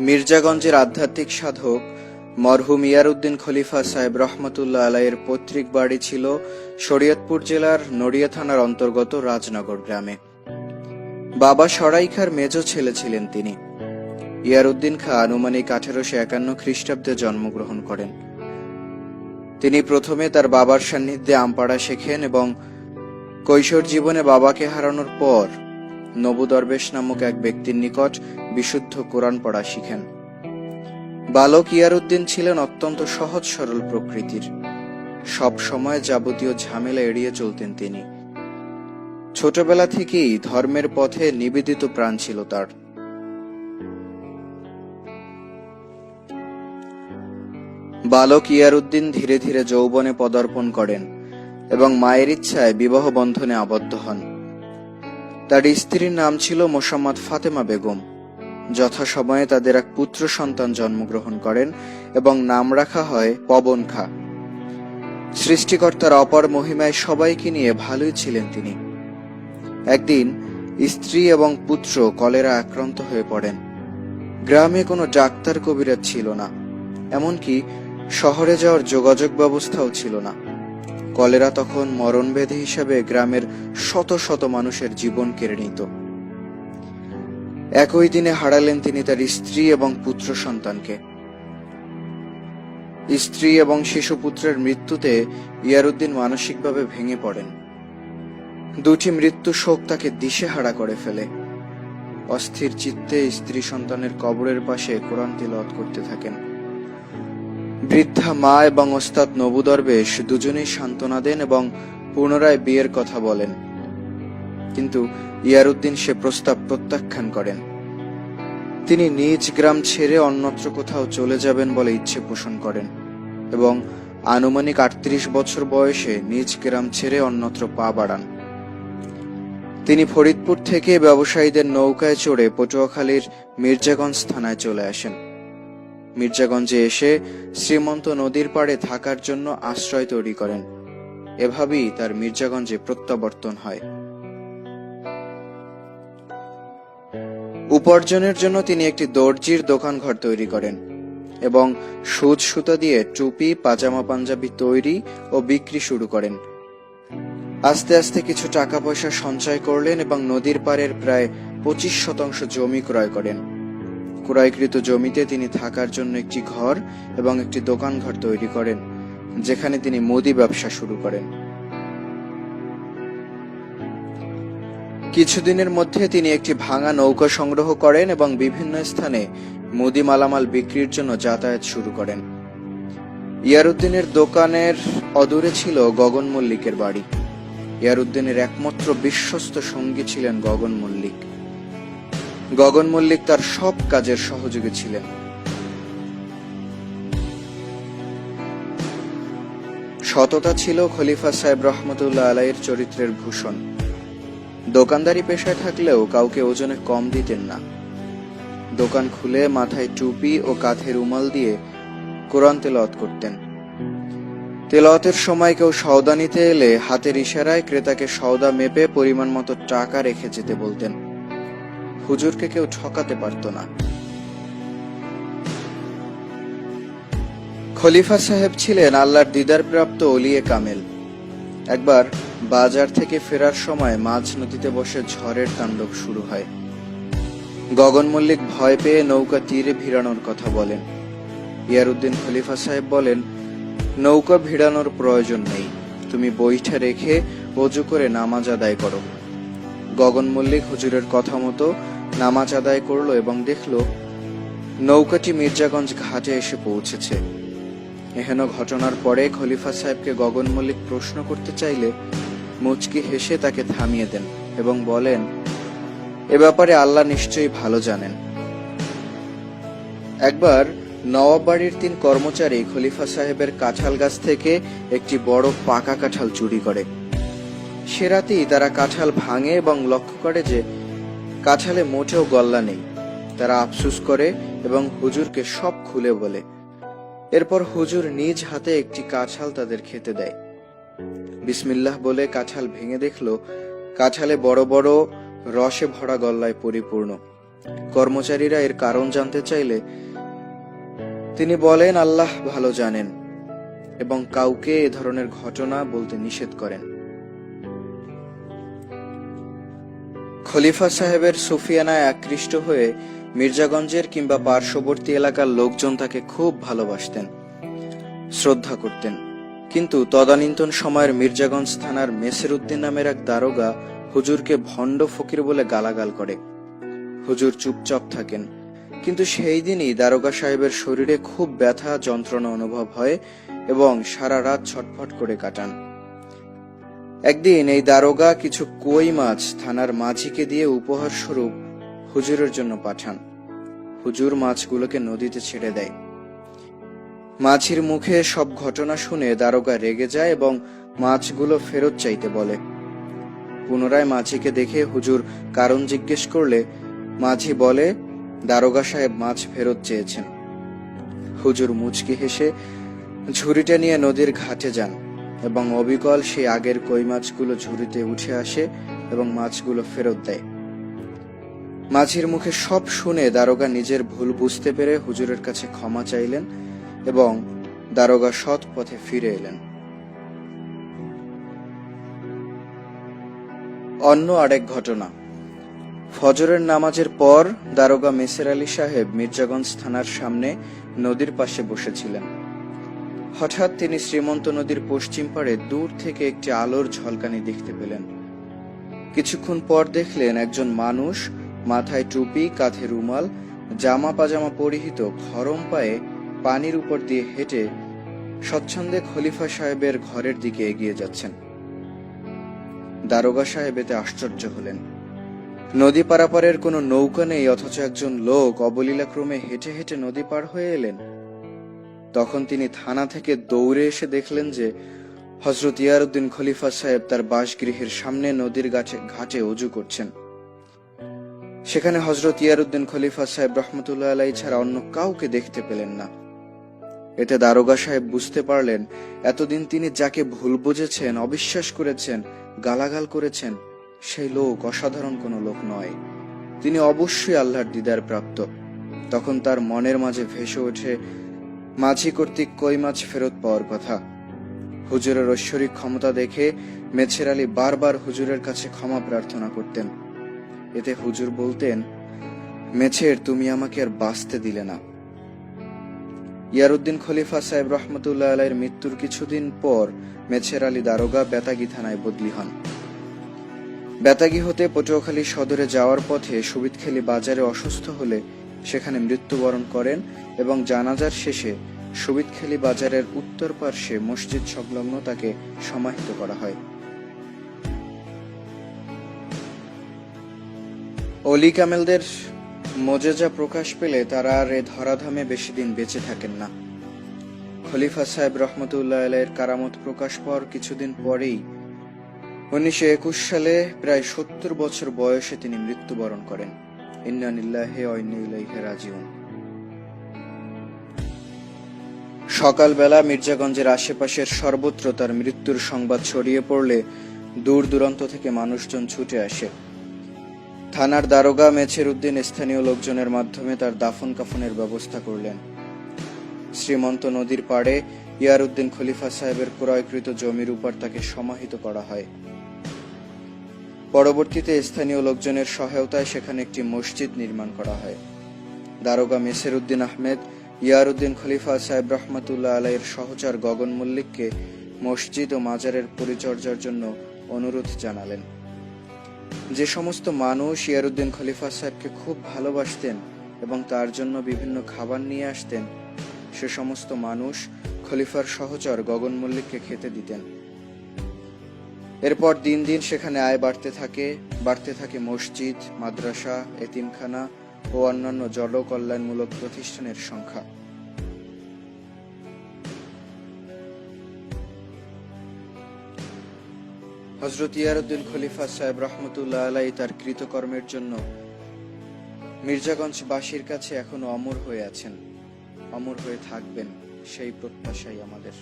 মির্জাগঞ্জের আধ্যাত্মিক সাধক মরহুম ইয়ারউদ্দিন খলিফা সাহেব রহমতুল্লাহ আলাইয়ের পৈতৃক বাড়ি ছিল শরীয়তপুর জেলার নড়িয়া থানার অন্তর্গত রাজনগর গ্রামে। বাবা সরাইখার মেজ ছেলে ছিলেন তিনি। ইয়ারউদ্দিন খা আনুমানিক আঠারোশো একান্ন খ্রিস্টাব্দে জন্মগ্রহণ করেন। তিনি প্রথমে তার বাবার সান্নিধ্যে আমপাড়া শেখেন এবং কৈশোর জীবনে বাবাকে হারানোর পর নবু দরবেশ নামক এক ব্যক্তির নিকট বিশুদ্ধ কোরআন পড়া শিখেন। বালক ইয়ারউদ্দিন ছিলেন অত্যন্ত সহজ সরল প্রকৃতির। সব সময় যাবতীয় ঝামেলা এড়িয়ে চলতেন তিনি। ছোটবেলা থেকেই ধর্মের পথে নিবেদিত প্রাণ ছিল তার। বালক ইয়ারউদ্দিন ধীরে ধীরে যৌবনে পদার্পণ করেন এবং মায়ের ইচ্ছায় বিবাহ বন্ধনে আবদ্ধ হন। তার স্ত্রীর নাম ছিল মোসাম্মদ ফাতেমা বেগম। যথাসময়ে তাদের এক পুত্র সন্তান জন্মগ্রহণ করেন এবং নাম রাখা হয় পবন খা। সৃষ্টিকর্তার অপর মহিমায় সবাইকে নিয়ে ভালোই ছিলেন তিনি। একদিন স্ত্রী এবং পুত্র কলেরা আক্রান্ত হয়ে পড়েন। গ্রামে কোনো ডাক্তার কবিরাজ ছিল না, এমনকি শহরে যাওয়ার যোগাযোগ ব্যবস্থাও ছিল না। কলেরা তখন মরণব্যাধি হিসাবে গ্রামের শত শত মানুষের জীবন কেড়ে নিত। একই দিনে হারালেন তিনি তার স্ত্রী এবং পুত্র সন্তানকে। স্ত্রী এবং শিশু পুত্রের মৃত্যুতে ইয়ারুদ্দিন মানসিকভাবে ভেঙে পড়েন। দুটি মৃত্যু শোক তাকে দিশেহারা করে ফেলে। অস্থির চিত্তে স্ত্রী সন্তানের কবরের পাশে কোরআন তিলাওয়াত করতে থাকেন। বৃদ্ধা মা এবং ওস্তাদ নবু দরবেশ দুজনেই সান্ত্বনা দেন এবং পুনরায় বিয়ের কথা বলেন। কিন্তু ইয়ারুদ্দিন সে প্রস্তাব প্রত্যাখ্যান করেন। তিনি নিজ গ্রাম ছেড়ে অন্যত্র কোথাও চলে যাবেন বলে ইচ্ছে পোষণ করেন এবং আনুমানিক আটত্রিশ বছর বয়সে নিজ গ্রাম ছেড়ে অন্যত্র পা বাড়ান। তিনি ফরিদপুর থেকে ব্যবসায়ীদের নৌকায় চড়ে পটুয়াখালীর মির্জাগঞ্জ থানায় চলে আসেন। মির্জাগঞ্জে এসে শ্রীমন্ত নদীর পাড়ে থাকার জন্য আশ্রয় তৈরি করেন। এভাবেই তার মির্জাগঞ্জে প্রত্যাবর্তন হয়। উপার্জনের জন্য তিনি একটি দর্জির দোকান ঘর তৈরি করেন এবং সুচ সুতা দিয়ে টুপি, পাজামা পাঞ্জাবি তৈরি ও বিক্রি শুরু করেন। আস্তে আস্তে কিছু টাকা পয়সা সঞ্চয় করলেন এবং নদীর পাড়ের প্রায় পঁচিশ শতাংশ জমি ক্রয় করেন। ক্রয়কৃত জমিতে তিনি থাকার জন্য একটি ঘর এবং একটি দোকান ঘর তৈরি করেন, যেখানে তিনি মুদি ব্যবসা শুরু করেন। কিছুদিনের মধ্যে তিনি একটি ভাঙা নৌকা সংগ্রহ করেন এবং বিভিন্ন স্থানে মুদি মালামাল বিক্রির জন্য যাতায়াত শুরু করেন। ইয়ারুদ্দিনের দোকানের অদূরে ছিল গগন মল্লিকের বাড়ি। ইয়ারুদ্দিনের একমাত্র বিশ্বস্ত সঙ্গী ছিলেন গগন মল্লিক। গগন মল্লিক তার সব কাজের সহযোগী ছিলেন। সততা ছিল খলিফা সাহেব রহমতুল্লাহ আলাইয়ের চরিত্রের ভূষণ। দোকানদারি পেশায় থাকলেও কাউকে ওজনে কম দিতেন না। দোকান খুলে মাথায় টুপি ও কাঁধে রুমাল দিয়ে কোরআন তেলাওয়াত করতেন। তেলাওয়াতের সময় কেউ সওদা নিতে এলে হাতের ইশারায় ক্রেতাকে সওদা মেপে পরিমাণ মতো টাকা রেখে যেতে বলতেন। হুজুরকে কেউ ঠকাতে পারত না। খলিফা সাহেব ছিলেন আল্লাহর দিদার প্রাপ্ত অলিয়ে কামেল। একবার বাজার থেকে ফেরার সময় মাঝ নদীতে বসে ঝড়ের তাণ্ডব শুরু হয়। গগন মল্লিক ভয় পেয়ে নৌকা তীরে ভিড়ানোর কথা বলেন। ইয়ারুদ্দিন খলিফা সাহেব বলেন, নৌকা ভিড়ানোর প্রয়োজন নেই। তুমি বইটা রেখে অজু করে নামাজ আদায় করো। গগন মল্লিক হুজুরের কথা মতো নামাজ আদায় করল এবং দেখল নৌকাটি মির্জাগঞ্জ ঘাটে এসে পৌঁছেছে। এহেন ঘটনার পরে খলিফা সাহেবকে গগন মল্লিক প্রশ্ন করতে চাইলে মুচকি হেসে তাকে থামিয়ে দেন এবং বলেন, এ ব্যাপারে আল্লাহ নিশ্চয়ই ভালো জানেন। একবার নওয়াব বাড়ির তিন কর্মচারী খলিফা সাহেবের কাঁঠাল গাছ থেকে একটি বড় পাকা কাঁঠাল চুরি করে। সে রাতেই তারা কাঁঠাল ভাঙে এবং লক্ষ্য করে যে কাঁঠালে মোটেও গল্লা নেই। তারা আফসুস করে এবং হুজুরকে সব খুলে বলে। এরপর হুজুর নিজ হাতে একটি কাঁঠাল তাদের খেতে দেয়। বিসমিল্লাহ বলে কাঁঠাল ভেঙে দেখল, কাঁঠালে বড় বড় রসে ভরা গল্লায় পরিপূর্ণ। কর্মচারীরা এর কারণ জানতে চাইলে তিনি বলেন, আল্লাহ ভালো জানেন এবং কাউকে এ ধরনের ঘটনা বলতে নিষেধ করেন। খলিফা সাহেবের সুফিয়ানায় আকৃষ্ট হয়ে মির্জাগঞ্জের কিংবা পার্শ্ববর্তী এলাকার লোকজন তাকে খুব ভালোবাসতেন, শ্রদ্ধা করতেন। কিন্তু তদানীন্তন সময়ের মির্জাগঞ্জ থানার মেসের উদ্দিন নামের এক দারোগা হুজুরকে ভণ্ড ফকির বলে গালাগাল করে। হুজুর চুপচাপ থাকেন, কিন্তু সেই দিনই দারোগা সাহেবের শরীরে খুব ব্যথা, যন্ত্রণা অনুভব হয় এবং সারা রাত ছটফট করে কাটান। একদিন এই দারোগা কিছু কই মাছ থানার মাঝিকে দিয়ে উপহার স্বরূপ হুজুরের জন্য পাঠান। হুজুর মাছগুলোকে নদীতে ছেড়ে দেয়। মাছির মুখে সব ঘটনা শুনে দারোগা রেগে যায় এবং মাছগুলো ফেরত চাইতে বলে। পুনরায় মাঝিকে দেখে হুজুর কারণ জিজ্ঞেস করলে, মাঝি বলে, দারোগা সাহেব মাছ ফেরত চেয়েছেন। হুজুর মুচকি হেসে, ঝুড়িটা নিয়ে নদীর ঘাটে যান। এবং অবিকল সেই আগের কই মাছগুলো ঝুড়িতে উঠে আসে এবং মাছগুলো ফেরত দেয়। মাঝির মুখে সব শুনে দারোগা নিজের ভুল বুঝতে পেরে হুজুরের কাছে ক্ষমা চাইলেন এবং দারোগা সৎ পথে ফিরে এলেন। অন্য আরেক ঘটনা। ফজরের নামাজের পর দারোগা মেসের আলী সাহেব মির্জাগঞ্জ থানার সামনে নদীর পাশে বসেছিলেন। হঠাৎ তিনি শ্রীমন্ত নদীর পশ্চিম পাড়ে দূর থেকে একটি আলোর ঝলকানি দেখতে পেলেন। কিছুক্ষণ পর দেখলেন একজন মানুষ, মাথায় টুপি, কাঁধে রুমাল, জামা পাজামা পরিহিত খরম পায়ে পানির উপর দিয়ে হেঁটে স্বচ্ছন্দে খলিফা সাহেবের ঘরের দিকে এগিয়ে যাচ্ছেন। দারোগা সাহেব এতে আশ্চর্য হলেন। নদী পারাপারের কোনো নৌকা নেই, অথচ একজন লোক অবলীলাক্রমে হেঁটে হেঁটে নদী পার হয়ে এলেন। তখন তিনি থানা থেকে দৌড়ে এসে দেখলেন যে হজরত ইয়ারউদ্দিন খলিফা সাহেব তার বাসগৃহের সামনে নদীর গাছে ঘাটে অজু করছেন। সেখানে হজরত ইয়ারউদ্দিন খলিফা সাহেব রহমতুল্লাহ আলাই ছাড়া অন্য কাউকে দেখতে পেলেন না। এতে দারোগা সাহেব বুঝতে পারলেন, এতদিন তিনি যাকে ভুল বুঝেছেন, অবিশ্বাস করেছেন, গালাগাল করেছেন, সেই লোক অসাধারণ কোনো লোক নয়। তিনি অবশ্যই আল্লাহর দিদার প্রাপ্ত। তখন তার মনের মাঝে ভেসে ওঠে মাঝি কর্তৃক কই মাছ ফেরত পাওয়ার কথা? হুজুরের ঐশ্বরিক ক্ষমতা দেখে মেছের আলী বারবার হুজুরের কাছে ক্ষমা প্রার্থনা করতেন। এতে হুজুর বলতেন, মেছের, তুমি আমাকে আর বাঁচতে দিলে না। ইয়ারউদ্দিন খলিফা সাহেব রহমতুল্লাহ আলাইয়ের মৃত্যুর কিছুদিন পর মেছের আলী দারোগা বেতাগি থানায় বদলি হন। বেতাগি হতে পটুয়াখালী সদরে যাওয়ার পথে সুবিদখালী বাজারে অসুস্থ হলে সেখানে মৃত্যুবরণ করেন এবং জানাজার শেষে সুবিদখালী বাজারের উত্তর পার্শ্বে মসজিদ সংলগ্ন তাকে সমাহিত করা হয়। অলি কামেলদের মজেজা প্রকাশ পেলে তারা আর এ ধরাধামে বেশি দিন বেঁচে থাকেন না। খলিফা সাহেব রহমতুল্লাহ আলাইয়ের কারামত প্রকাশ পাওয়ার কিছুদিন পরেই উনিশশো একুশ সালে প্রায় সত্তর বছর বয়সে তিনি মৃত্যুবরণ করেন। সকালবেলা মির্জাগঞ্জের আশেপাশের সর্বত্র তার মৃত্যুর সংবাদ ছড়িয়ে পড়লে দূর দূরান্ত থেকে মানুষজন ছুটে আসে। থানার দারোগা মেছের উদ্দিন স্থানীয় লোকজনের মাধ্যমে তার দাফন কাফনের ব্যবস্থা করলেন। শ্রীমন্ত নদীর পাড়ে ইয়ার উদ্দিন খলিফা সাহেবের ক্রয়কৃত জমির উপর তাকে সমাহিত করা হয়। পরবর্তীতে স্থানীয় লোকজনের সহায়তায় সেখানে একটি মসজিদ নির্মাণ করা হয়। দারোগা মেসের উদ্দিন আহমেদ ইয়ার উদ্দিন খলিফা সাহেব রহমতুল্লাহ আলাইয়ের সহচার গগন মল্লিককে মসজিদ ও মাজারের পরিচর্যার জন্য অনুরোধ জানালেন। যে সমস্ত মানুষ ইয়ারউদ্দিন খলিফা সাহেবকে খুব ভালোবাসতেন এবং তার জন্য বিভিন্ন খাবার নিয়ে আসতেন, সে সমস্ত মানুষ খলিফার সহচর গগন মল্লিককে খেতে দিতেন। এরপর দিন দিন সেখানে আয় বাড়তে থাকে বাড়তে থাকে মসজিদ, মাদ্রাসা, এতিমখানা ও অন্যান্য জনকল্যাণমূলক প্রতিষ্ঠানের সংখ্যা। হজরত ইয়ারউদ্দিন খলিফা সাহেব রহমতুল্লাহ আলাই তার কৃতকর্মের জন্য মির্জাগঞ্জবাসীর কাছে এখনও অমর হয়ে আছেন। অমর হয়ে থাকবেন, সেই প্রত্যাশাই আমাদের।